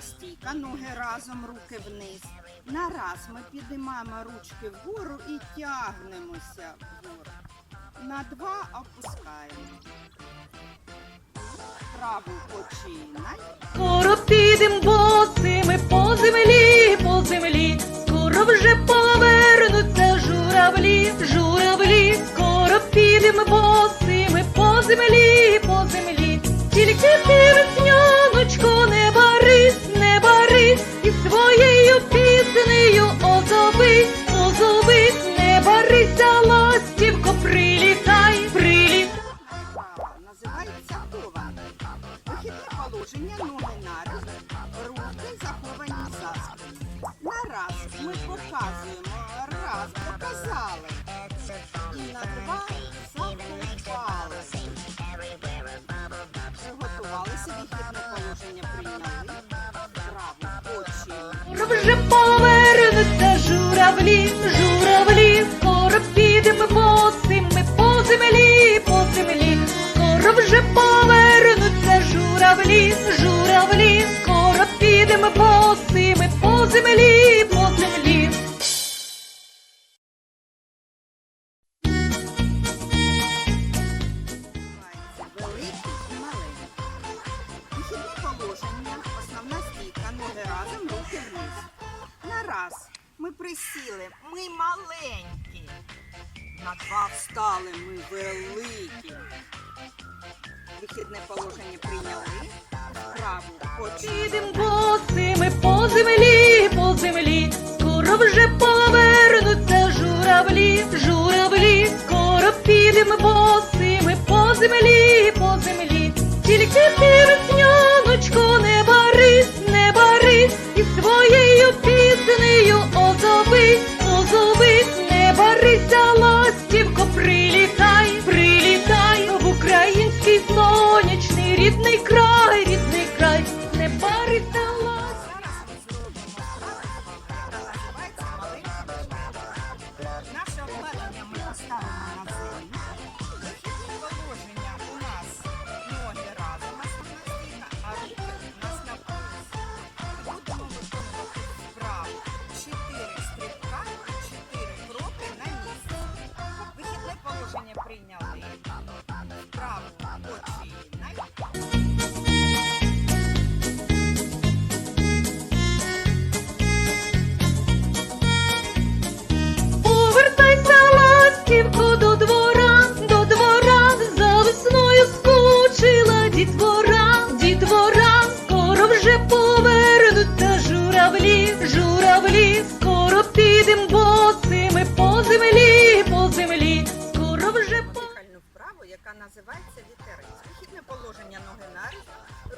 стійка, ноги разом, руки вниз. На раз ми підіймаємо ручки вгору і тягнемося вгору. На два опускаємо. Праву починай. Скоро підем босими по землі, по землі, скоро вже повернуться журавлі, журавлі, скоро підем босими по землі, по землі, тільки ти, Приготувалися, положення прийняли. Праву очі. Вже повернуться журавлі, журавлі, маленькі. На два встали, ми великі. Вихідне положення прийняли. Почали. Підем босими по землі, по землі, скоро вже повернуться журавлі, журавлі, скоро підемо босими яка називається вітерець. Вихідне положення ноги наріз,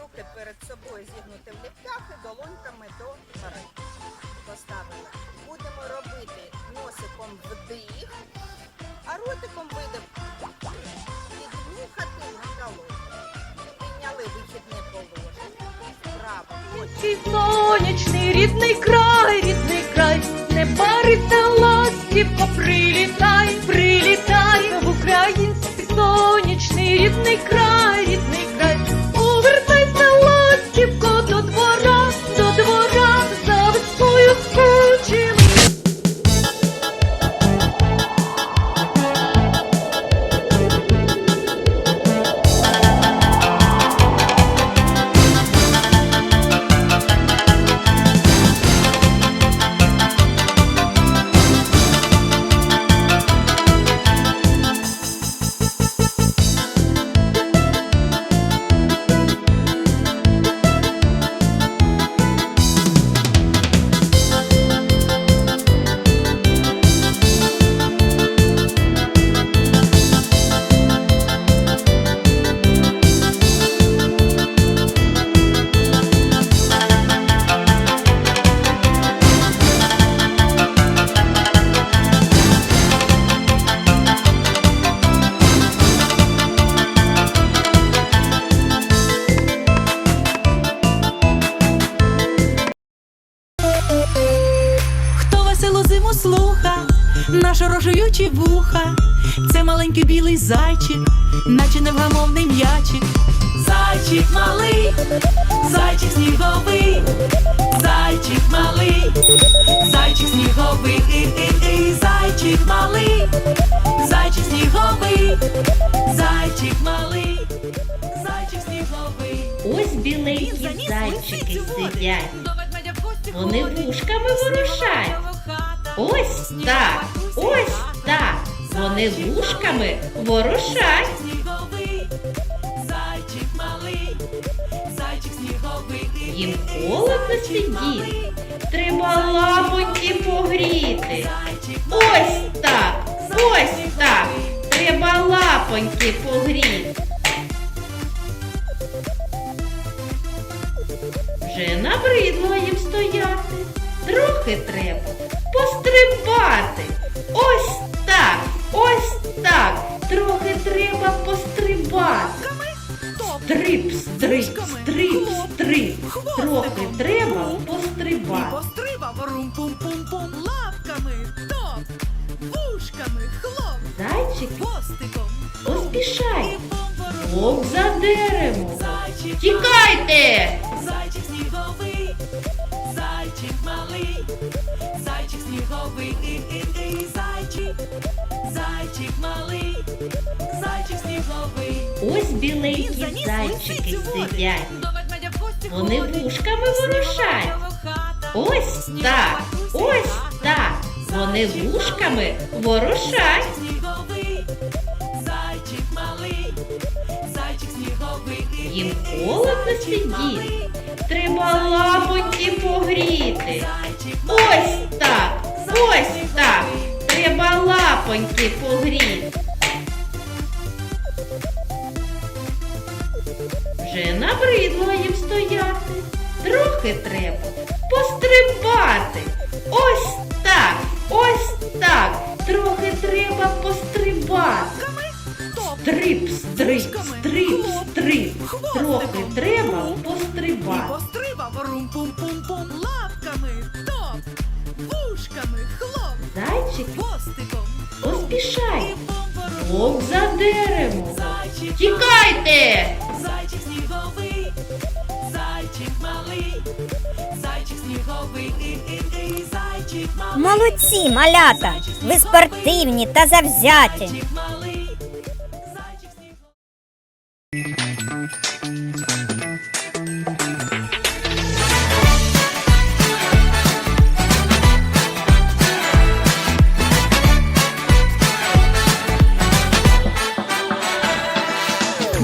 руки перед собою зігнути в ліктях і долоньками до гори. Поставили. Будемо робити носиком вдих, а ротиком видих. Піднюхати на долоні. Підняли вихідне положення. Цей сонячний рідний край, рідний край, не бариться ластівко, прилітай, прилітай сонячний рідний край, рідний слуха, нашорошуючі вуха, це маленький білий зайчик, наче невгамовний м'ячик. зайчик малий, зайчик сніговий, зайчик малий, зайчик сніговий, і-і-і, зайчик малий, зайчик сніговий, зайчик малий, зайчик сніговий. Ось біленькі зайчики сидять. Вони вушками ворушать. Ось так, ось так. Вони вушками ворушать. Зайчик малий, зайчик сніговий, Їм холодно сидіти. Треба лапоньки погріти. Ось так, ось так. Треба лапоньки погріти. Вже набридло їм стояти. Трохи треба пострибати. Ось так, ось так. Трохи треба пострибати. Стрип, стрип, стрип, стрип. Трохи треба пострибати. Пострибав рум-пум-пум-пум лапками, топ, вушками, хлоп, Зайчик хвостиком. поспішай. Бом-бом-бором. За деревом. Тікайте! Зайчик і-і-і, зайчик, зайчик малий, зайчик сніговий. Ось біленькі зайчики сидять. Вони вушками ворушать. Ось так, ось так. Вони вушками ворушать. Їм холодно сидіти. Треба лапоньки погріти. Ось ось так. Треба лапоньки погріти. Вже набридло їм стояти. Трохи треба пострибати. Ось так, ось так. Трохи треба пострибати. Стрип, стрип, стрип, стрип. Трохи треба пострибати. Вовк за дерево. Зайчик Тікайте! Зайчик сніговий, зайчик малий, зайчик сніговий, і-і-і, зайчик малий. Молодці, малята! Ви спортивні та завзяті. Зайчик малий, зайчик сніговий.